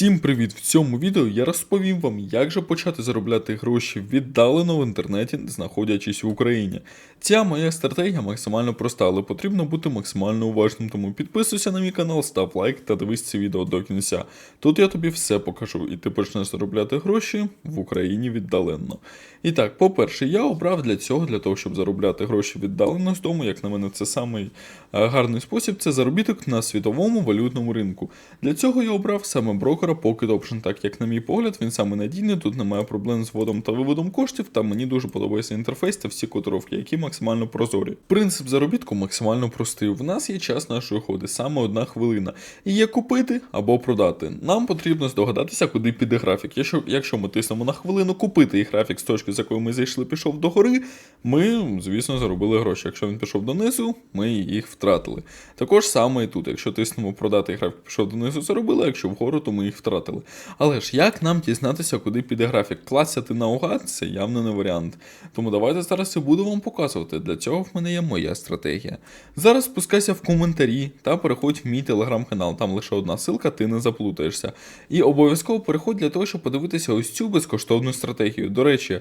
Всім привіт! В цьому відео я розповім вам, як же почати заробляти гроші віддалено в інтернеті, знаходячись в Україні. Ця моя стратегія максимально проста, але потрібно бути максимально уважним, тому підписуйся на мій канал, став лайк та дивись це відео до кінця. Тут я тобі все покажу, і ти почнеш заробляти гроші в Україні віддалено. І так, по-перше, я обрав для цього, для того, щоб заробляти гроші віддалено з дому, як на мене, це самий е, гарний спосіб це заробіток на світовому валютному ринку. Для цього я обрав саме брокера Pocket Option, так як, на мій погляд, він саме надійний, тут немає проблем з вводом та виводом коштів, та мені дуже подобається інтерфейс та всі котировки, які максимально прозорі. Принцип заробітку максимально простий. В нас є час нашої ходи, саме одна хвилина. І є купити або продати. Нам потрібно здогадатися, куди піде графік. Якщо, якщо ми тиснемо на хвилину купити і графік з точки, з якої ми зайшли, пішов до гори, ми, звісно, заробили гроші. Якщо він пішов донизу, ми їх втратили. Також саме і тут, якщо тиснемо продати і графік пішов донизу, заробили, якщо вгору, то ми їх втратили. Але ж як нам дізнатися, куди піде графік? Клацати наугад це явно не варіант. Тому давайте зараз я буду вам показувати. Для цього в мене є моя стратегія. Зараз спускайся в коментарі та переходь в мій телеграм-канал. Там лише одна ссылка, ти не заплутаєшся. І обов'язково переходь для того, щоб подивитися ось цю безкоштовну стратегію. До речі,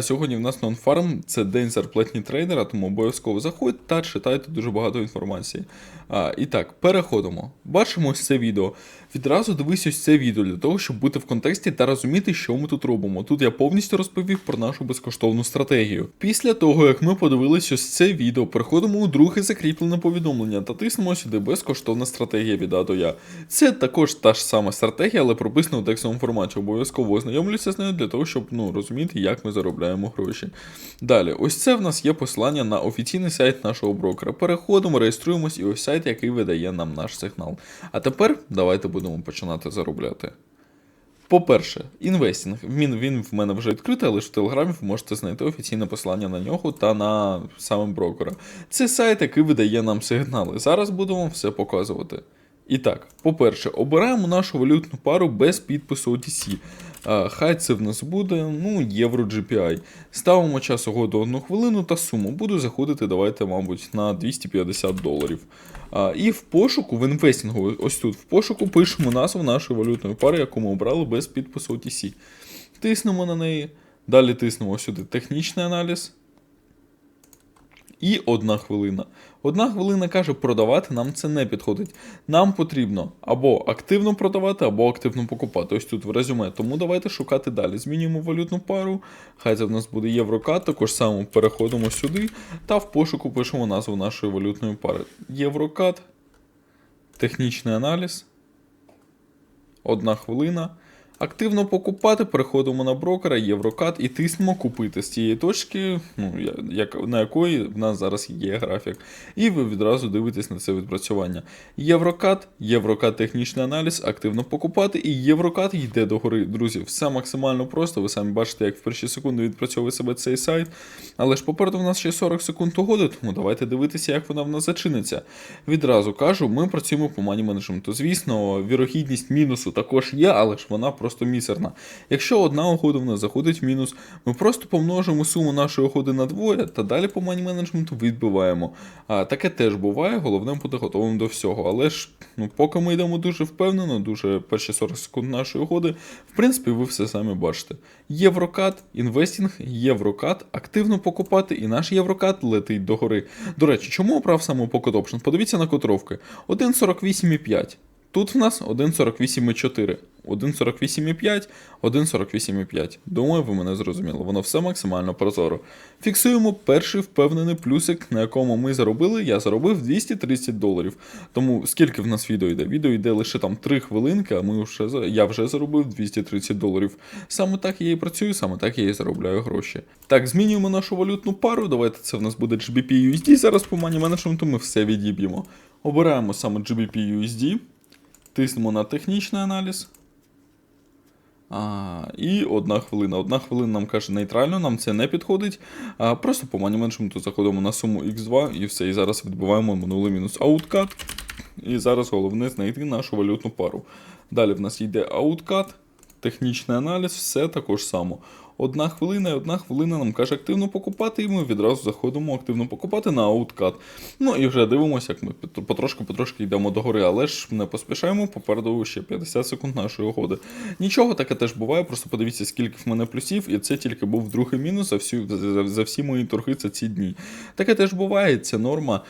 сьогодні в нас нонфарм це день зарплатні трейдера, тому обов'язково заходь та читайте дуже багато інформації. І так, переходимо. Бачимо ось це відео. Відразу дивись ось це відео для того, щоб бути в контексті та розуміти, що ми тут робимо. Тут я повністю розповів про нашу безкоштовну стратегію. Після того, як ми подивились ось це відео, переходимо у друге закріплене повідомлення та тиснемо сюди безкоштовна стратегія від А до Я. Це також та ж сама стратегія, але прописана у текстовому форматі. Обов'язково ознайомлюся з нею для того, щоб ну, розуміти, як ми заробляємо гроші. Далі, ось це в нас є посилання на офіційний сайт нашого брокера. Переходимо, реєструємось і ось сайт, який видає нам наш сигнал. А тепер давайте будемо починати заробляти. По-перше, інвестінг. Він, він в мене вже відкритий, але ж в Телеграмі ви можете знайти офіційне посилання на нього та на саме брокера. Це сайт, який видає нам сигнали. Зараз будемо все показувати. І так, по-перше, обираємо нашу валютну пару без підпису OTC. Хай це в нас буде ну, євро GPI. Ставимо час угоду 1 хвилину та суму. Буду заходити, давайте, мабуть, на 250 доларів. І в пошуку, в інвестингу, ось тут в пошуку пишемо назву нашої валютної пари, яку ми обрали без підпису OTC. Тиснемо на неї. Далі тиснемо сюди технічний аналіз. І одна хвилина. Одна хвилина каже, продавати нам це не підходить. Нам потрібно або активно продавати, або активно покупати. Ось тут в резюме. Тому давайте шукати далі. Змінюємо валютну пару. Хай це в нас буде Єврокат. Також само переходимо сюди та в пошуку пишемо назву нашої валютної пари. Єврокат, технічний аналіз. Одна хвилина. Активно покупати, переходимо на брокера, Єврокат і тиснемо купити з цієї точки, ну, як, на якої в нас зараз є графік. І ви відразу дивитесь на це відпрацювання. Єврокат, Єврокат технічний аналіз, активно покупати, і Єврокат йде до гори. Друзі, все максимально просто. Ви самі бачите, як в перші секунди відпрацьовує себе цей сайт. Але ж попереду в нас ще 40 секунд угоди, тому давайте дивитися, як вона в нас зачиниться. Відразу кажу, ми працюємо по мані менеджменту. Звісно, вірогідність мінусу також є, але ж вона просто мізерна. Якщо одна угода в нас заходить в мінус, ми просто помножимо суму нашої угоди на двоє та далі по мані менеджменту відбиваємо. А таке теж буває, головне бути готовим до всього. Але ж ну, поки ми йдемо дуже впевнено, дуже перші 40 секунд нашої угоди, в принципі, ви все самі бачите. Єврокат, інвестінг, єврокат, активно покупати, і наш єврокат летить догори. До речі, чому обрав саме Pocket Option? Подивіться на котировки. 1,48,5. Тут в нас 1,48,4, 1,48,5, 1,48,5. Думаю, ви мене зрозуміли. Воно все максимально прозоро. Фіксуємо перший впевнений плюсик, на якому ми заробили. Я заробив 230 доларів. Тому скільки в нас відео йде? Відео йде лише там 3 хвилинки, а ми вже я вже заробив 230 доларів. Саме так я і працюю, саме так я і заробляю гроші. Так, змінюємо нашу валютну пару. Давайте це в нас буде GBP USD. Зараз по мані менеджменту ми все відіб'ємо. Обираємо саме GBP USD. Тиснемо на технічний аналіз. А, і одна хвилина. Одна хвилина нам каже нейтрально, нам це не підходить. А, просто по мані менеджменту заходимо на суму X2 і все. І зараз відбиваємо минулий мінус ауткат. І зараз головне знайти нашу валютну пару. Далі в нас йде ауткат, технічний аналіз, все також само. Одна хвилина, і одна хвилина нам каже активно покупати, і ми відразу заходимо активно покупати на ауткат. Ну і вже дивимося, як ми потрошки-потрошки йдемо до гори, але ж не поспішаємо, попереду ще 50 секунд нашої угоди. Нічого таке теж буває, просто подивіться, скільки в мене плюсів, і це тільки був другий мінус за всю за, за всі мої торги за ці дні. Таке теж буває, ця норма.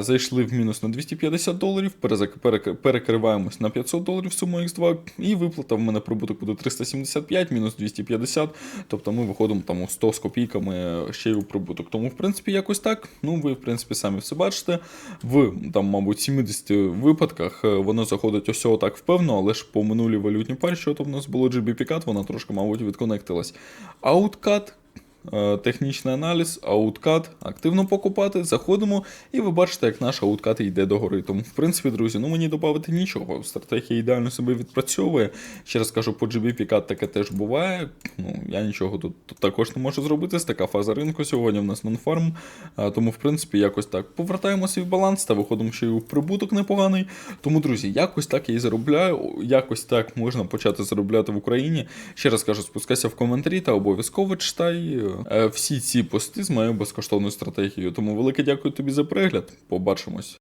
Зайшли в мінус на 250 доларів, перезак- перек- перекриваємось на 500 доларів суму X2, і виплата в мене прибуток буде 375, мінус 250, тобто ми виходимо там у 100 з копійками ще й у прибуток. Тому, в принципі, якось так. Ну, ви, в принципі, самі все бачите. В там, мабуть, 70 випадках е, воно заходить ось так впевно, але ж по минулій валютній парі, що там у нас було GBP-кат, вона трошки, мабуть, відконектилась. Ауткат технічний аналіз, ауткат, активно покупати, заходимо, і ви бачите, як наш ауткат йде догори. Тому, в принципі, друзі, ну мені додати нічого. Стратегія ідеально себе відпрацьовує. Ще раз кажу, по GBP кат таке теж буває. Ну, я нічого тут, тут також не можу зробити. З така фаза ринку сьогодні в нас нонфарм. Тому, в принципі, якось так. Повертаємо свій баланс та виходимо ще й у прибуток непоганий. Тому, друзі, якось так я і заробляю. Якось так можна почати заробляти в Україні. Ще раз кажу, спускайся в коментарі та обов'язково читай е, всі ці пости з моєю безкоштовною стратегією. Тому велике дякую тобі за перегляд. Побачимось.